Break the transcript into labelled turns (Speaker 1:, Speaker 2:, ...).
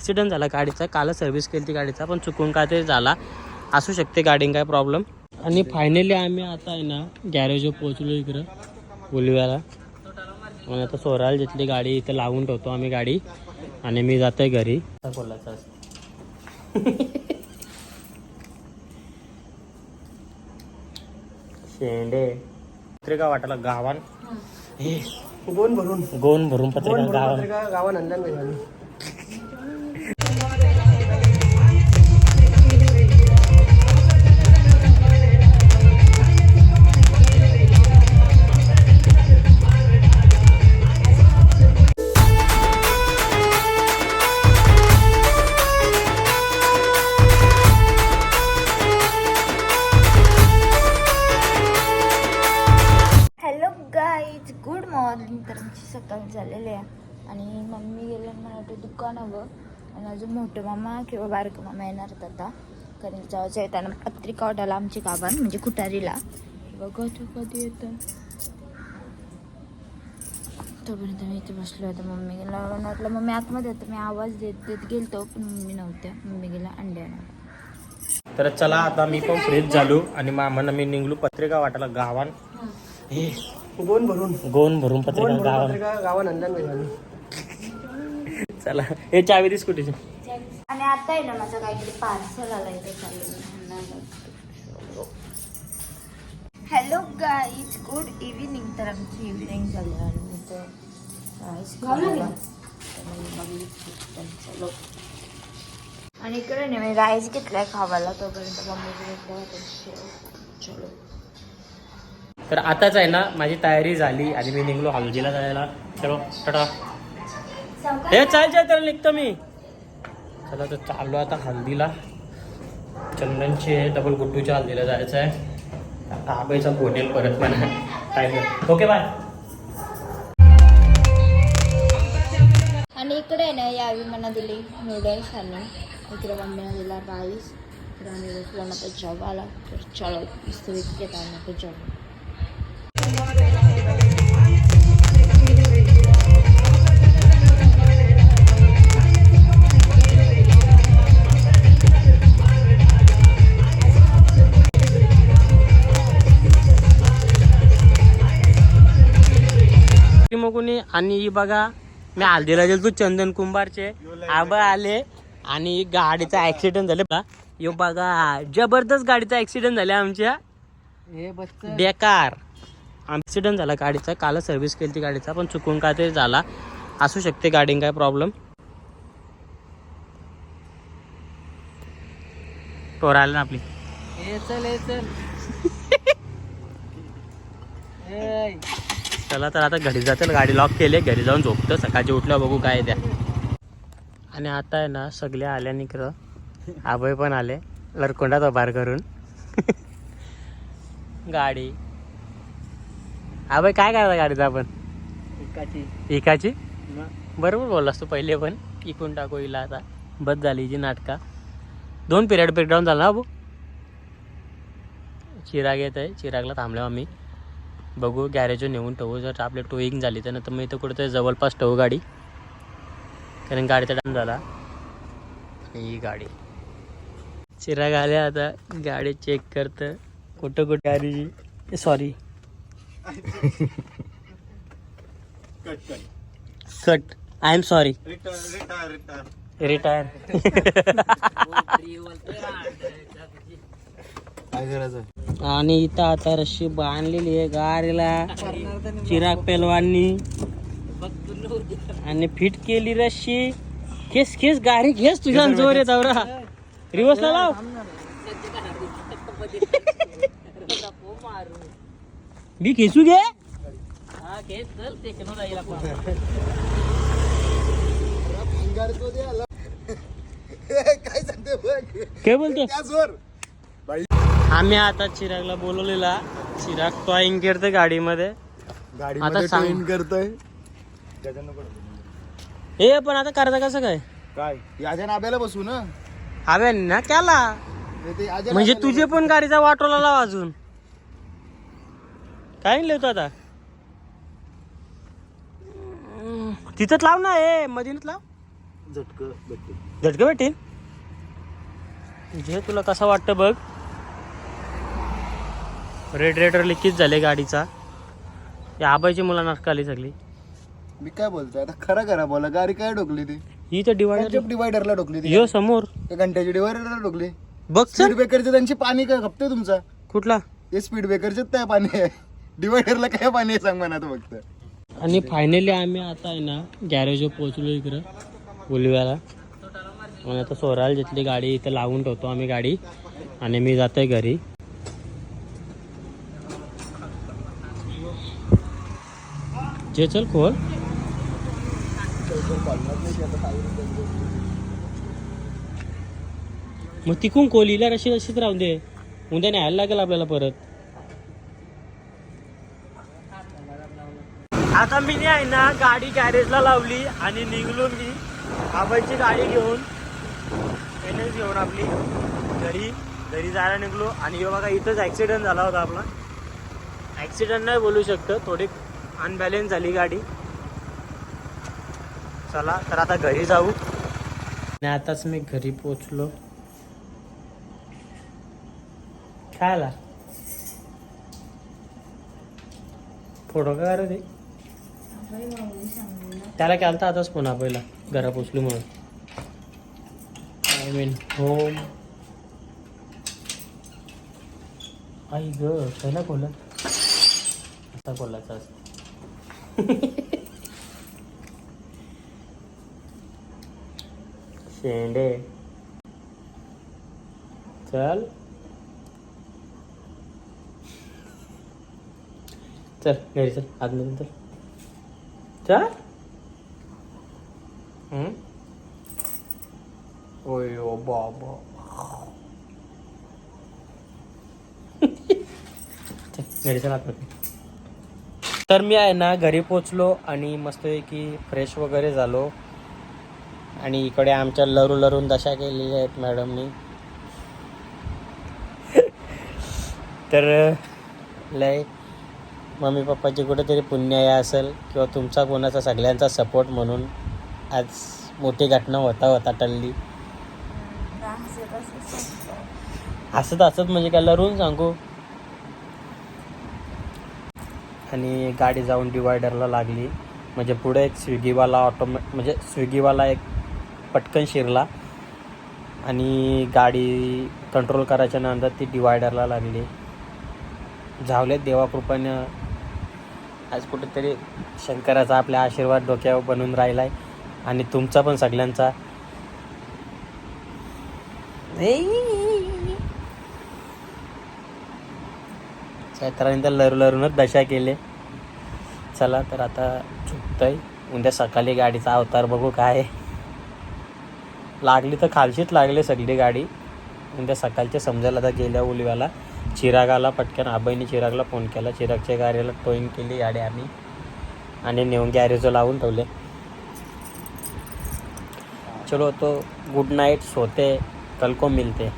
Speaker 1: Accident झाला गाडीचा. काल सर्व्हिस केली ती गाडीचा पण चुकून काय तरी झाला. असू शकते गाडीन काय प्रॉब्लेम आणि फायनली आम्ही आता आहे ना गॅरेजवर पोहोचलो इकडं बोलव्याला. आणि आता सोराल जिथली गाडी इथं लावून ठेवतो आम्ही गाडी. आणि मी जातोय घरी. बोलायचं शेंडे. पत्रिका वाटायला गावान. हे
Speaker 2: गोन भरून
Speaker 1: गोन भरून पत्रिका गावान
Speaker 2: पत्रिका गावा नंदन झाली
Speaker 3: हॅलो गाईज गुड मॉर्निंग तर आमची सकाळ झालेली आहे. आणि मम्मी गेल्या मला वाटतं दुकानावर. आणि अजून मोठे मामा किंवा बारकं मामा येणार आहेत आता. कारण जेव्हा येताना पत्रिका वाटायला आमची गावान म्हणजे कुटारीला. बघा तू कधी येतं. तोपर्यंत मी इथे बसलो होतो. मम्मी गेला. मला वाटलं मम्मी आतमध्ये येतं मी आवाज देत देत गेलतो पण मम्मी नव्हत्या. मम्मी गेला अंडे आणायला.
Speaker 1: तर चला आता मी पण फ्रेश झालो आणि मामानं मी निघलो पत्रिका वाटायला गावान. हे
Speaker 2: गोन भरून.
Speaker 1: गोन भरून पत्रिका गावान.
Speaker 2: पत्रिका गावा नंदन झाली
Speaker 1: चला. हे चावी दिस स्कूटीची
Speaker 3: आणि आता आहे ना माझं काहीतरी पार्सल आलं इथे चाललं हॅलो गाईज गुड इव्हिनिंग तर आमची इव्हिनिंग झाली आणि मी तर. आणि इकडे नाही मी राईस घेतलाय खावायला तोपर्यंत मम्मी चलो.
Speaker 1: तर आताच आहे ना माझी तयारी झाली आणि मी निघलो हल्दीला जायला. चलो टाटा. हे चाल चाल तर निघतो मी. चला तर चाललो आता हल्दीला चंदनचे डबल गुड्डूच्या हल्दीला जायचं आहे. आता आबाईचा होटेल परत म्हणा. टाइम ओके बाय
Speaker 3: आणि इकडे आहे ना यावी मला दिली नूडल्स आणि इकडे मम्मीने दिला राईस इकडे आम्ही जेवायला तर चलो मस्त विकत आम्ही
Speaker 1: मगुनी आणि ही बघा मी हल्दीला गेलो तू चंदन कुंभारचे. आबा आले आणि गाडीचा ऍक्सिडेंट झाले. बघा यो बघा जबरदस्त गाडीचा ऍक्सिडेंट झाला आमच्या. बेकार. ॲक्सिडेंट झाला गाडीचा. काल सर्व्हिस केली ती गाडीचा पण चुकून काय तरी झाला. असू शकते गाडीन काय प्रॉब्लेम टोर आलं ना आपली.
Speaker 2: चल चल.
Speaker 1: चला तर आता घरी जातील गाडी लॉक केली घरी जाऊन झोपतं. सकाळची उठल्यावर बघू काय त्या. आणि आता आहे ना सगळे आल्या इकडं. आबय पण आले. लरकोंडात उभार करून. गाडी. आबय काय करायचं गाडीचं आपण?
Speaker 2: एकाची.
Speaker 1: एकाची?
Speaker 2: मग?
Speaker 1: बरोबर बोललास तू पहिले पण. इकून टाकू हिला आता. बस झाली जी नाटका. दोन पिरियड ब्रेकडाऊन झाला ना अबू चिराग येत आहे चिरागला थांबलो आम्ही. बघू गॅरेजवर नेऊन ठेवू. जर आपली टोईंग झाली तर नंतर मग इथं कुठेतरी जवळपास ठेवू गाडी. कारण गाडीचा टाइम झाला. आणि ही गाडी. चिराग आले आता. गाडी चेक करतं. कुठं कुठं? गाडीची sorry cut I'm sorry retire आणि इथं आता रशी बांधलेली आहे गाडीला चिराग पेलवांनी आणि फिट केली रशी. खेस खेस गाडी घेस तुझ्या जोर येत आवरा रिवर्सला लाव. मी खेचू घे.
Speaker 2: काय
Speaker 1: बोलतो आम्ही आता चिरागला बोलवलेला. चिराग टॉईंग करते गाडीमध्ये. आता सांग.
Speaker 2: ट्रेन करतोय.
Speaker 1: हे पण आता करता कसं काय?
Speaker 2: काय? याच्या नाब्याला बसू ना.
Speaker 1: हवे ना त्याला
Speaker 2: हे ते याच्या
Speaker 1: म्हणजे
Speaker 2: नाब्याला
Speaker 1: तुझे पण गाडीचा वाटोला लाव अजून. काय लिहितो आता? हम्म, तिथंच लाव ना हे मधीनच लाव.
Speaker 2: झटक भेटते
Speaker 1: झटकं भेटेल जे तुला कसं वाटतं बघ. रेड रेडर लिकीच झाले गाडीचा? या आबाईची मुलं नाटकाली सगळी.
Speaker 2: मी काय बोलतोय? आता खरं खरं बोला गाडी काय डोकली ती?
Speaker 1: ही तर डिवायडर
Speaker 2: डिवायडरला डोकली ती.
Speaker 1: यो समोर.
Speaker 2: त्या घंट्याची डिवायडरला डोकली
Speaker 1: बघ
Speaker 2: स्पीड ब्रेकरचे त्यांची पाणी काय खपते तुमचा.
Speaker 1: कुठला?
Speaker 2: हे स्पीड ब्रेकरचे काय पाणी आहे. डिवायडरला काय पाणी आहे सांग म्हणा तो फक्त.
Speaker 1: आणि फायनली आम्ही आता आहे ना गॅरेजवर पोहोचलो इकडं उलव्याला. आणि आता सोराल जिथली गाडी इथं लावून ठेवतो आम्ही गाडी. आणि मी जातोय घरी. जे चल खोल. मग तिकून कोलीला रशी रशीच राहून दे. उद्या न्यायला लागेल आपल्याला परत. आता मी नाही आहे ना गाडी गॅरेजला लावली आणि निघलो मी. आबाईची गाडी घेऊन एनएस घेऊन आपली घरी. घरी जायला निघलो आणि हे बघा इथंच ॲक्सिडेंट झाला होता आपला. ॲक्सिडेंट नाही बोलू शकतं थोडी अनबॅलेन्स झाली गाडी. चला तर आता घरी जाऊ. नाही आताच मी घरी पोचलो खायला. फोटो का रे त्याला केलता आताच पुन्हा पहिला घरा पोचलो म्हणून. आय मीन होम आई ग पहिला खोला आता खोलायचा असतो. शेंडे. चल. चल घरी चल आतमधून चल. चल. हम्म? ओय बाबा. चल, घरी चल आतमध्ये तर मी आहे ना घरी पोचलो आणि मस्तपैकी फ्रेश वगैरे झालो. आणि इकडे आमच्या लरू लरून दशा केलेल्या आहेत मॅडमनी. तर लय मम्मी पप्पाची कुठेतरी पुण्य आहे असेल किंवा तुमचा कोणाचा सगळ्यांचा सपोर्ट म्हणून आज मोठी घटना होता होता टल्ली. हसत हसत म्हणजे काय लरून सांगू. आणि गाडी जाऊन डिवायडरला लागली. म्हणजे पुढे एक स्विगीवाला ऑटोमॅ म्हणजे स्विगीवाला एक पटकन शिरला. आणि गाडी कंट्रोल करायच्या नंतर ती डिवायडरला लागली. झावले देवाकृपानं आज कुठेतरी शंकराचा आपल्या आशीर्वाद डोक्यावर बनून राहिला आहे आणि तुमचा पण सगळ्यांचा. चैत्राने तर लरू लरूनच दशा केले. चला तर आता चुकतंय उद्या सकाळी गाडीचा अवतार बघू काय लागली तर खालशीच लागली सगळी गाडी. उद्या सकाळचे समजायला आता गेल्या उलव्याला. चिरागाला पटकन आबाईने चिरागला फोन केला. चिरागच्या गाडीला टोईंग केली गाडी आम्ही. आणि नेऊन गॅरेज लावून ठेवले. चलो तो गुड नाईट सोते. कल को मिलते.